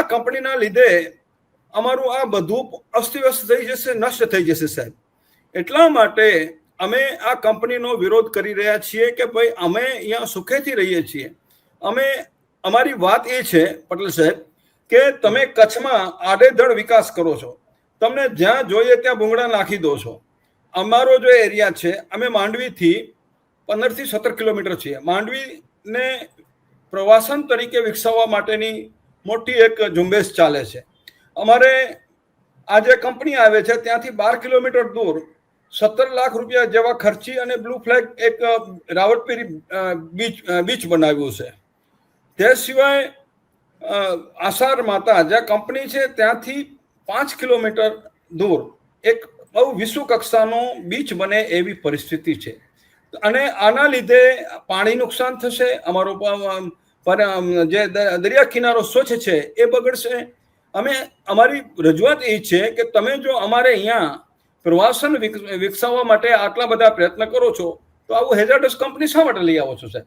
આ કંપનીના લીધે અમારું આ બધું અસ્તવ્યસ્ત થઈ જશે, નષ્ટ થઈ જશે, સાહેબ. એટલા માટે અમે આ કંપનીનો વિરોધ કરી રહ્યા છીએ કે ભાઈ, અમે અહીંયા સુખેથી રહીએ છીએ. અમે, અમારી વાત એ છે, પટેલ સાહેબ, કે તમે કચ્છમાં આડેધડ વિકાસ કરો છો. તમને જ્યાં જોઈએ ત્યાં ભૂંગળા નાખી દો છો. અમારો જો એરિયા છે, અમે માંડવીથી પંદરથી સત્તર કિલોમીટર છીએ. માંડવીને પ્રવાસન તરીકે વિકસાવવા માટેની મોટી એક ઝુંબેશ ચાલે છે. અમારે આ જે કંપની આવે છે, ત્યાંથી બાર કિલોમીટર દૂર સત્તર લાખ રૂપિયા જેવા ખર્ચી અને બ્લુ ફ્લેગ એક રાવટપીરી બીચ બીચ બનાવ્યું છે. તે સિવાય આસાર માતા જ્યાં કંપની છે, ત્યાંથી પાંચ કિલોમીટર દૂર એક બહુ વિશ્વ કક્ષાનો બીચ બને એવી પરિસ્થિતિ છે. અને આના લીધે પાણી નુકસાન થશે, અમારો જે દરિયા કિનારો સ્વચ્છ છે, એ બગડશે. અમે, અમારી રજૂઆત એ છે કે તમે જો અમારે અહીંયા પ્રવાસન વિકસાવવા માટે આટલા બધા પ્રયત્ન કરો છો, તો આવું હેઝાર્ડસ કંપની શા માટે લઈ આવો છો, સાહેબ?